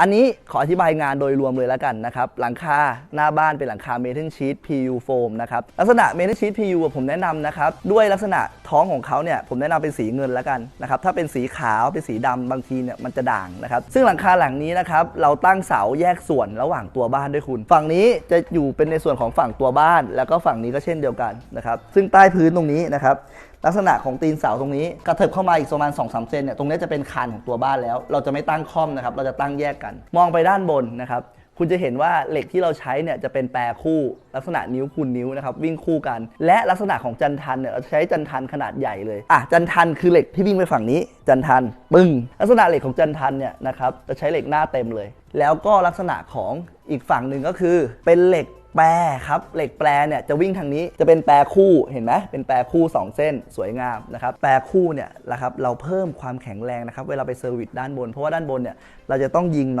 อันนี้ขออธิบายงานโดยรวมเลยแล้วกันนะครับ หลังคาหน้าบ้านเป็นหลังคาเมทัลชีต PU โฟมนะครับ ลักษณะเมทัลชีต PU ผมแนะนำนะครับ ด้วยลักษณะ ท้องของเขาเนี่ยผมแนะนำเป็นสีเงินแล้วกันนะครับถ้าเป็นสีขาวเป็นสีดำบางทีเนี่ยมันจะด่างนะครับซึ่งหลังคาหลังนี้นะครับเราตั้งเสาแยกส่วนระหว่างตัวบ้านด้วยคุณ ฝั่งนี้จะอยู่เป็นในส่วนของฝั่งตัวบ้าน แล้วก็ฝั่งนี้ก็เช่นเดียวกันนะครับซึ่งใต้พื้นตรงนี้นะครับลักษณะของตีนเสาตรงนี้กระเถิบเข้ามาอีกประมาณ2อสเซนเนี่ยตรงนี้จะเป็นคานของตัวบ้านแล้ว เราจะไม่ตั้งค่อมนะครับเราจะตั้งแยกกัน มองไปด้านบนนะครับ คุณจะเห็นว่าเหล็กที่เราใช้เนี่ยจะเป็นแปรคู่ลักษณะนิ้วคูณนิ้วนะครับวิ่งคู่กัน และลักษณะของจันทันเนี่ยเราใช้จันทันขนาดใหญ่เลยอะจันทันคือเหล็กที่วิ่งไปฝั่งนี้ จันทันปึ้งลักษณะเหล็กของจันทันเนี่ยนะครับจะใช้เหล็กหน้าเต็มเลย แล้วก็ลักษณะของอีกฝั่งหนึ่งก็คือเป็นเหล็กแปรครับเหล็กแปรเนี่ยจะวิ่งทางนี้จะเป็นแปรคู่เห็นไหมเป็นแปรคู่ 2 เส้นสวยงามนะครับแปรคู่เนี่ยนะครับเราเพิ่มความแข็งแรงนะครับเวลาไปเซอร์วิสด้านบน เพราะว่าด้านบนเนี่ยเราจะต้องยิงน็อต